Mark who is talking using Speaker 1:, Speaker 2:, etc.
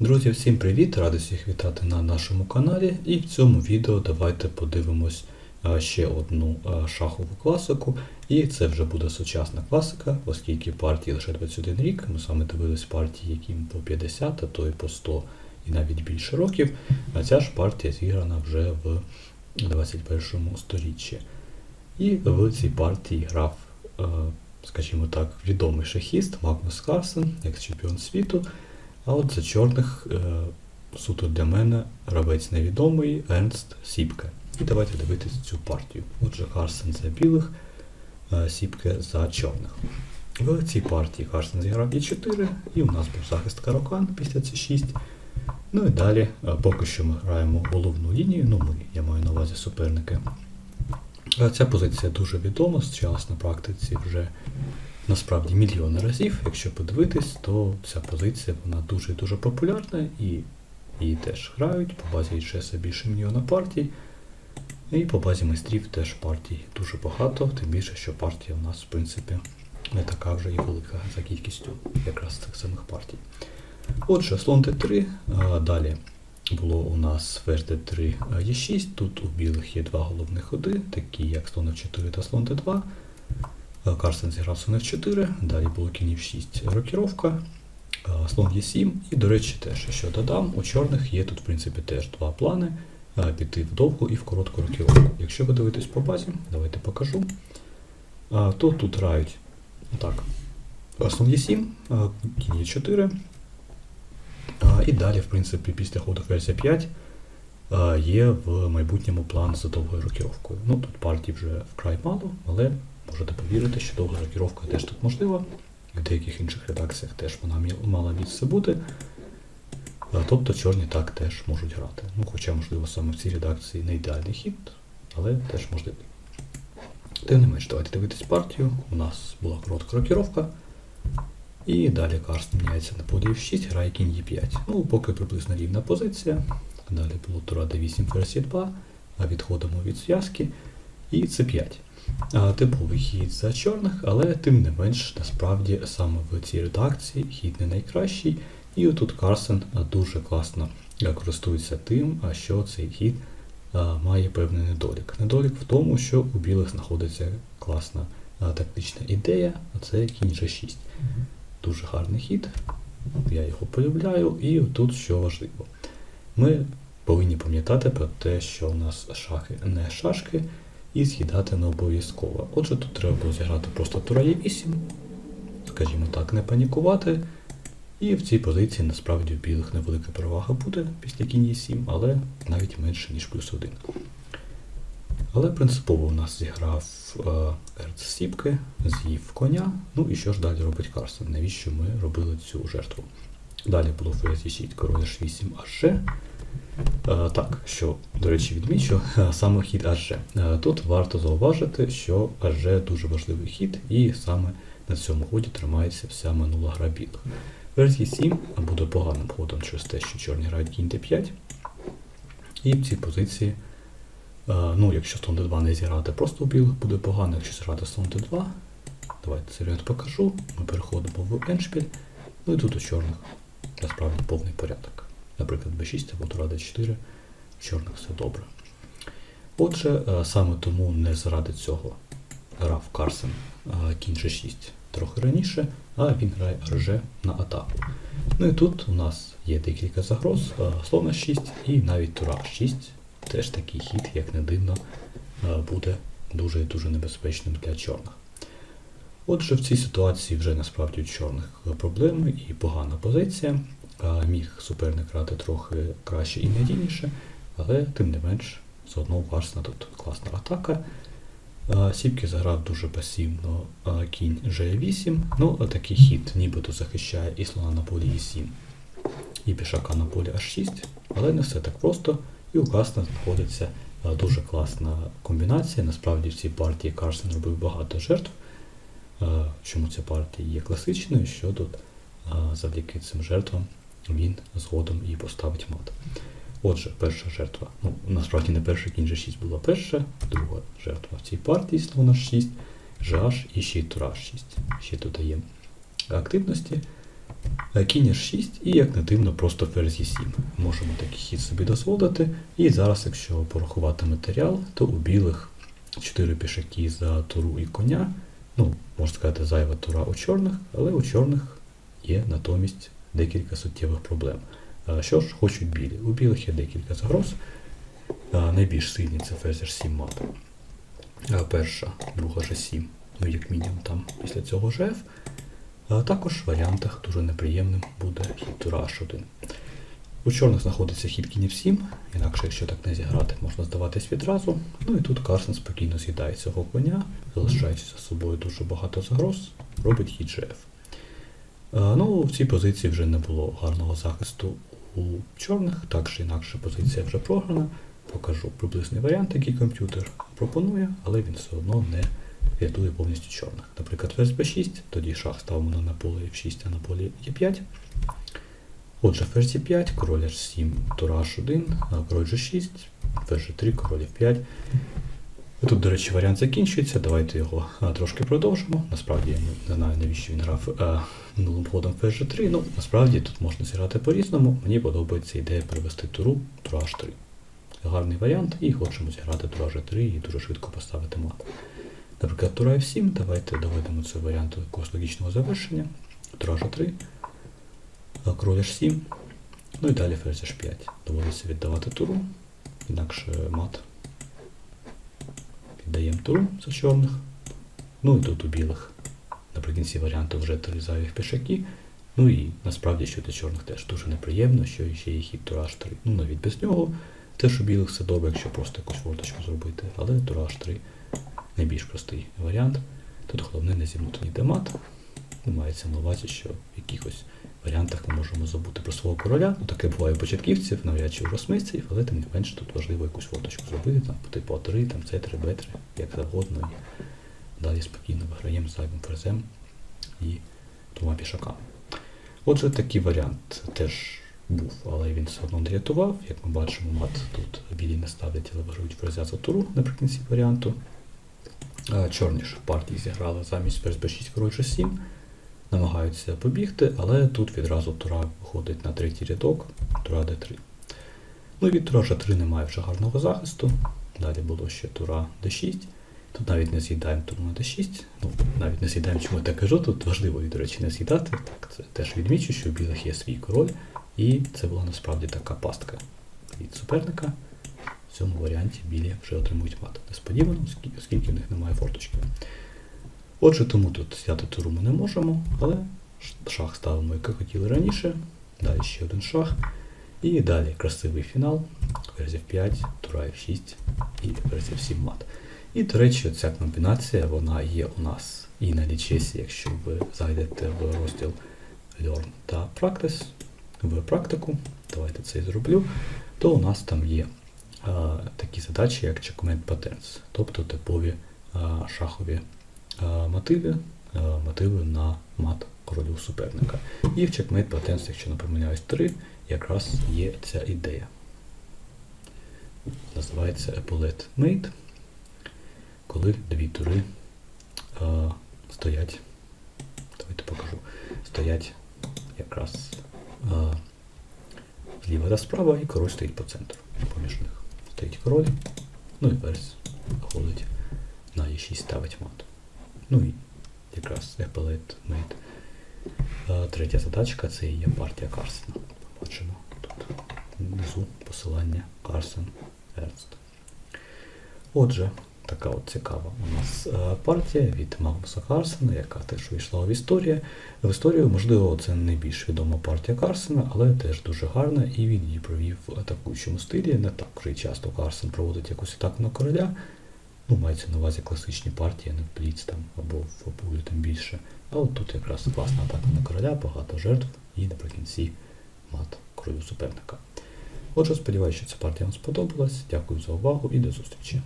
Speaker 1: Друзі, всім привіт! Радий всіх вітати на нашому каналі. І в цьому відео давайте подивимось ще одну шахову класику. І це вже буде сучасна класика, оскільки партії лише 21 рік. Ми саме дивились партії, яким по 50, а то і по 100 і навіть більше років. А ця ж партія зіграна вже в 21 сторіччі. І в цій партії грав, е, скажімо так, відомий шахіст Магнус Карлсен, екс-чемпіон світу. А от за чорних е, суто для мене гравець невідомий Ернст Сіпке. І давайте дивитися цю партію. Отже, Карсен за білих, е, Сіпке за чорних. В цій партії Карсен зіграв Е4, і у нас був захист Карокан після С6. Ну і далі, е, поки що ми граємо головну лінію, ну ми, я маю на увазі суперники. Ця позиція дуже відома, зустрічалась на практиці вже насправді мільйони разів. Якщо подивитись, то ця позиція вона дуже дуже популярна і її теж грають. По базі ЧС більше мільйона партій. І по базі майстрів теж партій дуже багато, тим більше, що партія у нас, в принципі, не така вже і велика за кількістю якраз цих самих партій. Отже, слон Д3, далі було у нас ферзь Д3 Е6. Тут у білих є два головних ходи, такі як слон F4 та слон Д2. Е, Карсен зіграв слон F4, далі було кінь F6 рокіровка, е, слон Е7. І, до речі, теж, що додам, у чорних є тут, в принципі, теж два плани. е, Піти в довгу і в коротку рокіровку. Якщо ви дивитесь по базі, давайте покажу. То тут грають так. Слон Е7, е, кінь Е4. І далі, в принципі, після ходу ферзь 5 є в майбутньому план з довгою рокіровкою. Ну, тут партій вже вкрай мало, але можете повірити, що довга рокіровка теж тут можлива. В деяких інших редакціях теж вона мала місце бути. Тобто чорні так теж можуть грати. Ну, хоча, можливо, саме в цій редакції не ідеальний хід, але теж можливий. Тим не менш, давайте дивитись партію. У нас була коротка рокіровка. І далі Карст міняється на полі F6, грає кінь Е5. Ну, поки приблизно рівна позиція. Далі було тура D8 ферзь Е2, а відходимо від зв'язки. І С5. Типовий хід за чорних, але тим не менш, насправді саме в цій редакції хід не найкращий. І отут Карсен дуже класно користується тим, що цей хід має певний недолік. Недолік в тому, що у білих знаходиться класна тактична ідея, а це кінь G6. Дуже гарний хід, я його полюбляю, і тут що важливо. Ми повинні пам'ятати про те, що у нас шахи не шашки, і з'їдати не обов'язково. Отже, тут треба було зіграти просто тура Е8, скажімо так, не панікувати. І в цій позиції насправді у білих невелика перевага буде після кінь 7, але навіть менше, ніж плюс 1. Але принципово у нас зіграв е, Ерц Сіпки, з'їв коня. Ну і що ж далі робить Карсен? Навіщо ми робили цю жертву? Далі було ферзь Е6, король H8 аж. Е, так, що, до речі, відмічу, е, саме хід аж. Е, Тут варто зауважити, що аж дуже важливий хід, і саме на цьому ході тримається вся минула гра білих. Ферзь Е7 буде поганим ходом через те, що чорні грають кінь Д5. І в цій позиції, ну, якщо слон Д2 не зіграти просто у білих, буде погано, якщо зіграти слон Д2. Давайте цей варіант покажу. Ми переходимо в еншпіль. Ну і тут у чорних насправді повний порядок. Наприклад, b6 або тура d4, в чорних все добре. Отже, е, саме тому не заради цього грав Карсен е, кінь G6 трохи раніше, а він грає РЖ на атаку. Ну і тут у нас є декілька загроз, е, слон 6 і навіть тура 6. Теж такий хід, як не дивно, буде дуже і дуже небезпечним для чорних. Отже, в цій ситуації вже насправді у чорних проблеми і погана позиція. Міг суперник грати трохи краще і надійніше, але тим не менш, все одно у тут класна атака. Сіпки заграв дуже пасивно кінь G8. Ну, такий хід нібито захищає і слона на полі E7, і пішака на полі H6, але не все так просто. І у Карсена знаходиться дуже класна комбінація. Насправді в цій партії Карсен робив багато жертв. Е, Чому ця партія є класичною, що тут е, завдяки цим жертвам він згодом і поставить мат. Отже, перша жертва. Ну, насправді не перша кінь G6 була перша, друга жертва в цій партії слон H6, GH і ще й тура 6. Ще додаємо активності. Е, Кінь H6 і як не дивно, просто ферзь Е7. Можемо такий хід собі дозволити. І зараз, якщо порахувати матеріал, то у білих 4 пішаки за туру і коня. Ну, можна сказати, зайва тура у чорних, але у чорних є натомість декілька суттєвих проблем. Е, Що ж хочуть білі? У білих є декілька загроз. Е, Найбільш сильні це ферзь H7 мат. Е, Перша, друга G7, ну як мінімум там після цього GF. Також в варіантах дуже неприємним буде хід тура H1. У чорних знаходиться хід кінь F7, інакше, якщо так не зіграти, можна здаватись відразу. Ну і тут Карсен спокійно з'їдає цього коня, залишаючи за собою дуже багато загроз, робить хід GF. А, Ну, в цій позиції вже не було гарного захисту у чорних, так чи інакше позиція вже програна. Покажу приблизний варіант, який комп'ютер пропонує, але він все одно не рятує повністю чорних. Наприклад, ферзь b6, тоді шах ставимо на поле f6, а на полі e5. Отже, ферзь e5, король h7, тура h1, король g6, ферзь g3, король f5. Тут, до речі, варіант закінчується. Давайте його а, трошки продовжимо. Насправді я не- знаю, навіщо він грав минулим ходом ферзь g3. Ну, насправді тут можна зіграти по-різному. Мені подобається ідея привести туру, тура h3. Гарний варіант, і хочемо зіграти тура g3 і дуже швидко поставити мат. Наприклад, тура F7, давайте доведемо цей варіант якогось логічного завершення. Тура G3, а король H7, ну і далі ферзь H5. Доводиться віддавати туру, інакше мат. Віддаємо true за чорних. Ну і тут у білих. Наприкінці варіанту вже зайвих пішаки. Ну і насправді, що для чорних теж дуже неприємно, що ще є хід тура H3. Ну навіть без нього. Теж у білих все добре, якщо просто якусь форточку зробити, але тура H3 найбільш простий варіант. Тут головне не зімнути ніде мат. Ну, Мається на увазі, що в якихось варіантах ми можемо забути про свого короля. Ну, таке буває у початківців, навряд чи у росмейців, але тим не менш тут важливо якусь фоточку зробити, там, по типу А3, там, С3, Б3, як завгодно. І далі спокійно виграємо зайвим ферзем і двома пішаками. Отже, такий варіант теж був, але він все одно не рятував. Як ми бачимо, мат тут білі не ставлять, але виграють ферзя за туру наприкінці варіанту. Чорні ж в партії зіграли замість ферзь b6 король g7, намагаються побігти, але тут відразу тура виходить на третій рядок, тура d3. Ну і від тура g3 немає вже гарного захисту. Далі було ще тура d6. Тут навіть не з'їдаємо туру на d6. Ну, навіть не з'їдаємо, чому я так кажу. Тут важливо, до речі, не з'їдати. Так, це теж відмічу, що у білих є свій король, і це була насправді така пастка від суперника. В цьому варіанті білі вже отримують мат. Несподівано, оскільки в них немає форточки. Отже, тому тут взяти туру ми не можемо, але шах ставимо, як хотіли раніше. Далі ще один шах. І далі красивий фінал. Ферзь F5, тура F6 і ферзь F7 мат. І, до речі, ця комбінація вона є у нас і на лічесі, якщо ви зайдете в розділ Learn та Practice в практику, давайте це і зроблю, то у нас там є а, такі задачі, як Checkmate Patterns, тобто типові а, шахові мотиви, мотиви на мат королю суперника. І в Checkmate Patterns, якщо не помиляюсь 3, якраз є ця ідея. Називається Epaulet Mate, коли дві тури а, стоять. Давайте покажу. Стоять якраз а, зліва та справа, і король стоїть по центру. Поміж них стоїть король, ну і ферзь виходить на e6 ставить мат. Ну і якраз мейт. А, Третя задачка це є партія Карсена. Бачимо тут внизу посилання Карсен Ернст. Отже, така от цікава у нас е, партія від Магнуса Карсена, яка теж вийшла в історію. В історію, можливо, це не найбільш відома партія Карсена, але теж дуже гарна, і він її провів в атакуючому стилі. Не так вже часто Карсен проводить якусь атаку на короля. Ну, мається на увазі класичні партії, не в пліц там або в опулю тим більше. А от тут якраз класна атака на короля, багато жертв і наприкінці мат королю суперника. Отже, сподіваюся, що ця партія вам сподобалась. Дякую за увагу і до зустрічі.